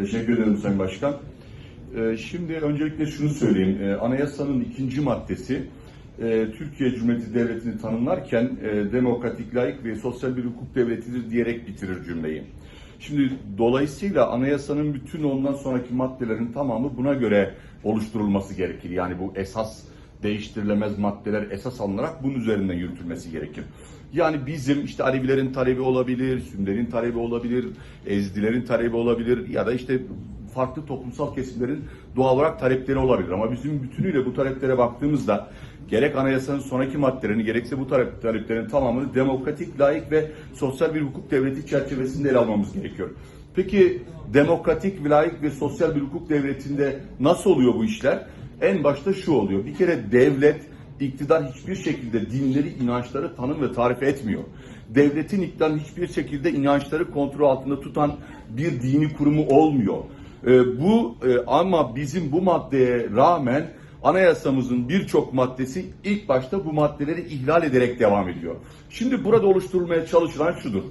Teşekkür ederim Sayın Başkan. Ee, Şimdi öncelikle şunu söyleyeyim. Ee, Anayasanın ikinci maddesi e, Türkiye Cumhuriyeti Devleti'ni tanımlarken e, demokratik, layık ve sosyal bir hukuk devletidir diyerek bitirir cümleyi. Şimdi dolayısıyla anayasanın bütün ondan sonraki maddelerin tamamı buna göre oluşturulması gerekir. Yani bu esas değiştirilemez maddeler esas alınarak bunun üzerinden yürütülmesi gerekir. Yani bizim işte Alevilerin talebi olabilir, Sünnilerin talebi olabilir, Ezdilerin talebi olabilir ya da işte farklı toplumsal kesimlerin doğal olarak talepleri olabilir. Ama bizim bütünüyle bu taleplere baktığımızda gerek anayasanın sonraki maddelerini gerekse bu talep, taleplerin tamamını demokratik, layık ve sosyal bir hukuk devleti çerçevesinde ele almamız gerekiyor. Peki demokratik, layık ve sosyal bir hukuk devletinde nasıl oluyor bu işler? En başta şu oluyor. Bir kere devlet, iktidar hiçbir şekilde dinleri, inançları tanım ve tarif etmiyor. Devletin iktidarın hiçbir şekilde inançları kontrol altında tutan bir dini kurumu olmuyor. Ee, bu e, ama bizim bu maddeye rağmen anayasamızın birçok maddesi ilk başta bu maddeleri ihlal ederek devam ediyor. Şimdi burada oluşturulmaya çalışılan şudur.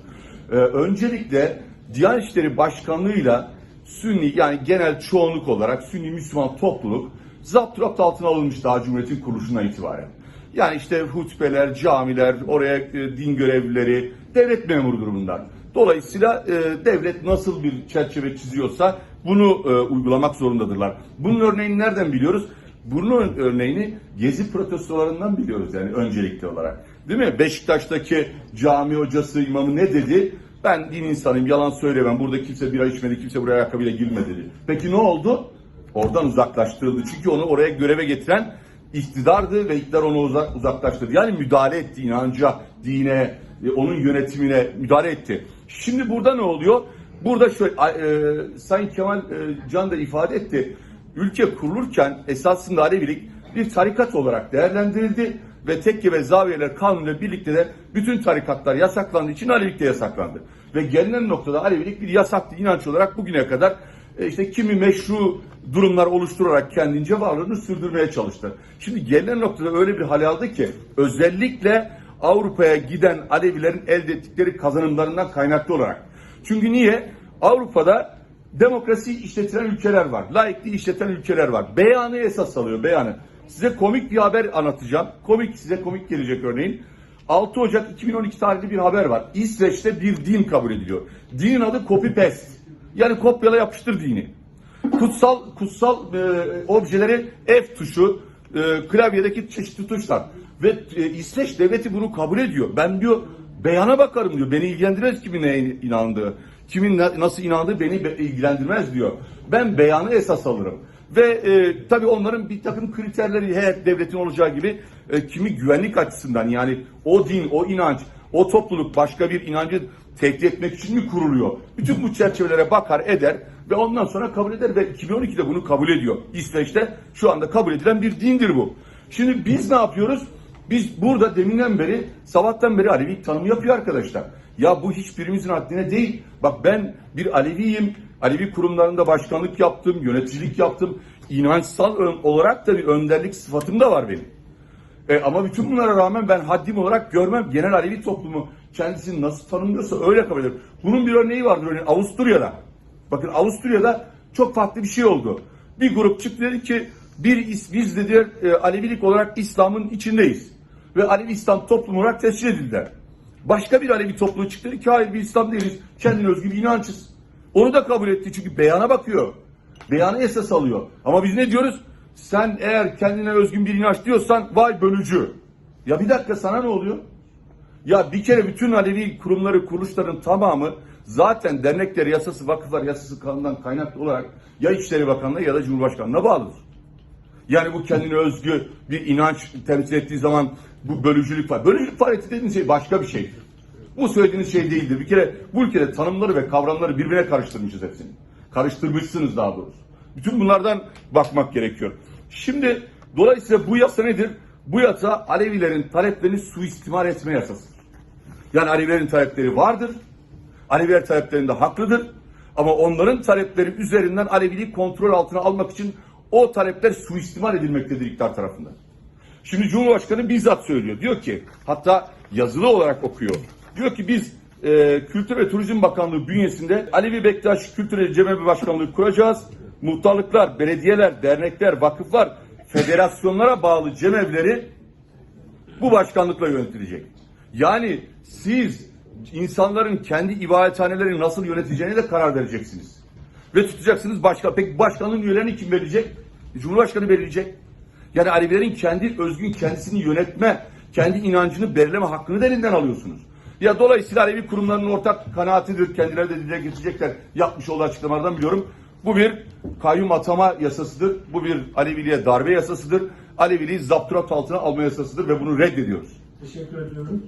Ee, öncelikle Diyanet İşleri Başkanlığı'yla Sünni yani genel çoğunluk olarak Sünni Müslüman topluluk zapturapt altına alınmış daha Cumhuriyet'in kuruluşundan itibaren. Yani işte hutbeler, camiler, oraya e, din görevlileri, devlet memurudur bunlar. Dolayısıyla e, devlet nasıl bir çerçeve çiziyorsa bunu e, uygulamak zorundadırlar. Bunun örneğini nereden biliyoruz? Bunun örneğini gezi protestolarından biliyoruz yani öncelikli olarak. Değil mi? Beşiktaş'taki cami hocası, imamı ne dedi? Ben din insanıyım, yalan söylemem. Burada kimse bira içmedi, kimse buraya ayakkabıyla girmedi dedi. Peki ne oldu? Oradan uzaklaştırıldı. Çünkü onu oraya göreve getiren iktidardı ve iktidar onu uzak, uzaklaştırdı. Yani müdahale etti inanca, dine, e, onun yönetimine müdahale etti. Şimdi burada ne oluyor? Burada şöyle e, Sayın Kemal e, Can da ifade etti. Ülke kurulurken esasında Alevilik bir tarikat olarak değerlendirildi ve tekke ve zaviyeler kanunuyla birlikte de bütün tarikatlar yasaklandığı için Alevilik de yasaklandı. Ve gelinen noktada Alevilik bir yasaktı inanç olarak bugüne kadar işte kimi meşru durumlar oluşturarak kendince varlığını sürdürmeye çalıştı. Şimdi gelinen noktada öyle bir hal aldı ki özellikle Avrupa'ya giden Alevilerin elde ettikleri kazanımlarından kaynaklı olarak. Çünkü niye? Avrupa'da demokrasi işletilen ülkeler var. Laikliği işleten ülkeler var. Beyanı esas alıyor beyanı. Size komik bir haber anlatacağım. Komik size komik gelecek örneğin. 6 Ocak 2012 tarihli bir haber var. İsveç'te bir din kabul ediliyor. Dinin adı copy paste. Yani kopyala yapıştır dini. Kutsal kutsal e, objeleri F tuşu, e, klavyedeki çeşitli tuşlar. Ve e, İsveç devleti bunu kabul ediyor. Ben diyor beyana bakarım diyor. Beni ilgilendirmez kimin neye inandığı. Kimin na- nasıl inandığı beni be- ilgilendirmez diyor. Ben beyanı esas alırım. Ve e, tabii onların bir takım kriterleri her devletin olacağı gibi e, kimi güvenlik açısından yani o din, o inanç, o topluluk başka bir inancı tehdit etmek için mi kuruluyor? Bütün bu çerçevelere bakar eder ve ondan sonra kabul eder ve 2012'de bunu kabul ediyor. İsveç'te şu anda kabul edilen bir dindir bu. Şimdi biz ne yapıyoruz? Biz burada deminden beri, sabahtan beri Alevi tanımı yapıyor arkadaşlar. Ya bu hiçbirimizin haddine değil. Bak ben bir Aleviyim. Alevi kurumlarında başkanlık yaptım, yöneticilik yaptım. İnançsal olarak da bir önderlik sıfatım da var benim. E, ama bütün bunlara rağmen ben haddim olarak görmem. Genel Alevi toplumu kendisini nasıl tanımlıyorsa öyle kabul ederim. Bunun bir örneği vardır örneğin Avusturya'da. Bakın Avusturya'da çok farklı bir şey oldu. Bir grup çıktı dedi ki bir is- biz dedi e, Alevilik olarak İslam'ın içindeyiz. Ve Alevi İslam toplumu olarak tescil edildiler. Başka bir Alevi topluluğu çıktı dedi ki hayır biz İslam değiliz. Kendine özgü bir inançız. Onu da kabul etti çünkü beyana bakıyor. Beyanı esas alıyor. Ama biz ne diyoruz? Sen eğer kendine özgün bir inanç diyorsan vay bölücü. Ya bir dakika sana ne oluyor? Ya bir kere bütün Alevi kurumları, kuruluşların tamamı zaten dernekler yasası, vakıflar yasası kanundan kaynaklı olarak ya İçişleri Bakanlığı ya da Cumhurbaşkanlığına bağlıdır. Yani bu kendine özgü bir inanç temsil ettiği zaman bu bölücülük var. Bölücülük faaliyeti dediğiniz şey başka bir şeydir. Bu söylediğiniz şey değildir. Bir kere bu ülkede tanımları ve kavramları birbirine karıştırmışız hepsini. Karıştırmışsınız daha doğrusu. Bütün bunlardan bakmak gerekiyor. Şimdi dolayısıyla bu yasa nedir? Bu yasa Alevilerin taleplerini suistimal etme yasasıdır. Yani Alevilerin talepleri vardır. Aleviler taleplerinde haklıdır. Ama onların talepleri üzerinden Aleviliği kontrol altına almak için o talepler suistimal edilmektedir iktidar tarafından. Şimdi Cumhurbaşkanı bizzat söylüyor. Diyor ki hatta yazılı olarak okuyor. Diyor ki biz e, Kültür ve Turizm Bakanlığı bünyesinde Alevi Bektaş Kültür ve Cemevi Başkanlığı kuracağız. Muhtarlıklar, belediyeler, dernekler, vakıflar, federasyonlara bağlı cemevleri bu başkanlıkla yönetilecek. Yani siz insanların kendi ibadethanelerini nasıl yöneteceğine de karar vereceksiniz. Ve tutacaksınız başkan. Peki başkanın üyelerini kim belirleyecek? Cumhurbaşkanı belirleyecek. Yani Alevilerin kendi özgün kendisini yönetme, kendi inancını belirleme hakkını da elinden alıyorsunuz. Ya dolayısıyla Alevi kurumlarının ortak kanaatidir. Kendileri de dile getirecekler. Yapmış olduğu açıklamalardan biliyorum. Bu bir kayyum atama yasasıdır. Bu bir Aleviliğe darbe yasasıdır. Aleviliği zapturat altına alma yasasıdır ve bunu reddediyoruz. Teşekkür ediyorum.